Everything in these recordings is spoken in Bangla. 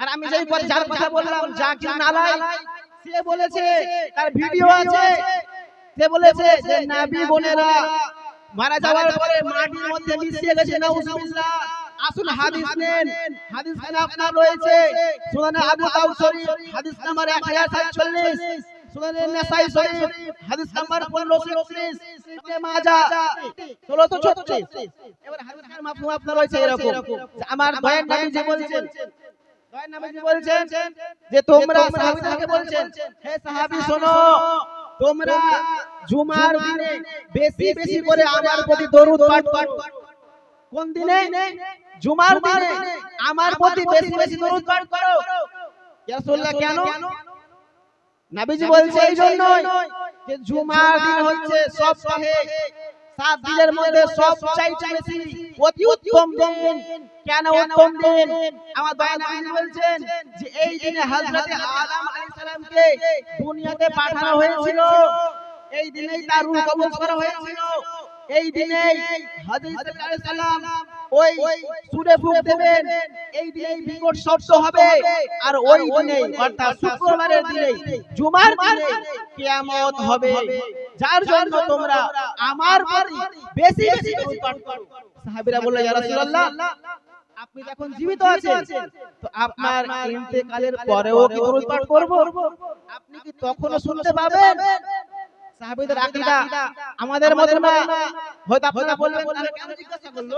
আর আমি যেই কথা যার কথা বললাম জাকির নালাই সে বলেছে তার ভিডিও আছে সে বলেছে যে নাবি বোনেরা মারা যাওয়ার পরে মাটির মধ্যে মিশিয়ে গেছে নাউজুবিল্লাহ আসুন হাদিস নেন। হাদিস খানে আপনার রয়েছে। সুনানে আবু দাউদ শরীফ হাদিস নাম্বার 1047 সুনানে নাসাই শরীফ হাদিস নাম্বার 1536 ইবনে মাজাহ 1636 এবার হাদিস খানে মাফহুম আপনার রয়েছে এরকম। আমার দয়ার নবী যে বলছেন বলছেন যে তোমরা সাহাবীদেরকে বলছেন হে সাহাবী শোনো তোমরা জুমার দিনে বেশি বেশি করে আমার প্রতি দরুদ পাঠ করো। কোন দিনে? জুমার দিনে আমার প্রতি বেশি বেশি দরুদ পাঠ করো। রাসূলুল্লাহ কেন? নবীজি বলছে এই জন্যই যে জুমার দিন হচ্ছে সপ্তাহে সাত দিনের মধ্যে সবচাইতে বেশি অতি উত্তম দিন কেন উত্তম দিন আমার দয়া নবী বলছেন যে এই দিনে হযরতে আদম আলাইহিস সালামকে দুনিয়াতে পাঠানো হয়েছিল। এই দিনেই তার রূহ কবজ করা হয়েছিল। এই হযরত আলাইহিস সালাম ওই সুরে ফুঁক দেবেন। এই দিনেই বিকট শব্দ হবে। আর ওই দিনেই অর্থাৎ শুক্রবারের দিনেই জুমার দিনে কিয়ামত হবে। যার জন্য তোমরা আমার প্রতি বেশি বেশি পাঠ করো। সাহাবীরা বলল ইয়া রাসূলুল্লাহ আপনি যখন জীবিত আছেন তো আপনার ইন্তেকালের পরেও কি দরুদ পাঠ করব? আপনি কি তখনও শুনতে পাবেন? সাহাবীদের আকীদা আমাদের মধ্যে না হয়তো আপনারা বলবেন কেন জিজ্ঞাসা করল?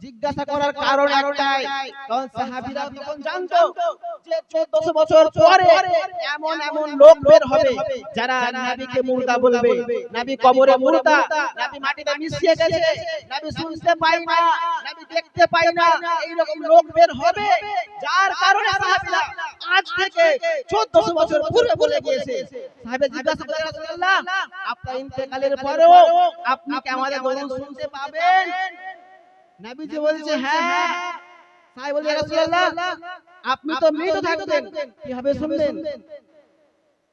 জিজ্ঞাসা করার কারণ একটাই। কারণ সাহাবীরা তখন জানতো যে 1400 বছর পরে এমন এমন লোক বের হবে। যারা নবীকে মুর্দা বলবে। নবী কবরে মুর্দা। নবী মাটিতে মিশিয়ে গেছে। নবী শুনতে পাই না। নবী দেখতে পাই না। এই রকম লোক বের হবে। যার কারণে সাহাবীরা আজ থেকে 1400 বছর পূর্বে বলে গিয়েছে। সাহাবে জিজ্ঞাসা করে রাসূলুল্লাহ আপনার ইন্তেকালের পরেও আপনি কি আমাদের দরুদ শুনতে পাবেন? নবীজি বলছে হ্যাঁ। সাহেব বলছে রাসূলুল্লাহ। আপনি তো মৃত থাকতেন কীভাবে শুনবেন?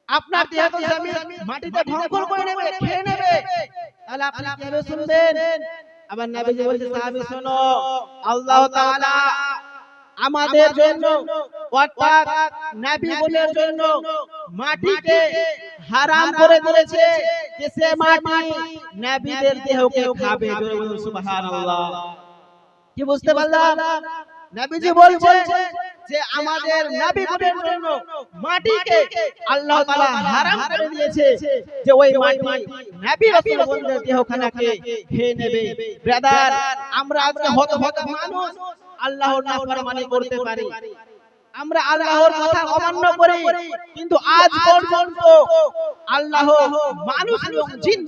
আপনার দেহ তো জমি মাটিতে ধ্বংস করে নেবে খেয়ে নেবে। তাহলে আপনি কীভাবে শুনবেন? আবার নবীজি বলছে সাহাবী শোনো। আল্লাহ তাআলা আমাদের জন্য অর্থাৎ নবী বলের জন্য মাটিকে হারাম করে দিয়েছে যে সে মাটি নবীদের দেহকে খাবে। সুবহানাল্লাহ। কি বুঝতে পারলাম? নবীজি বলছে যে আমাদের নবী বলের জন্য মাটিকে আল্লাহ তাআলা হারাম করে দিয়েছে যে ওই মাটি নবী রাসূল বন্ধের দেহখানাকে খেয়ে নেবে। ব্রাদার আমরা আজকে হতভাগ মানুষ। আল্লাহর নাফরমানি করতে পারি। আমরা আল্লাহর কথা অমান্য করি। কিন্তু আজ পর্যন্ত আল্লাহ মানুষ এবং জিন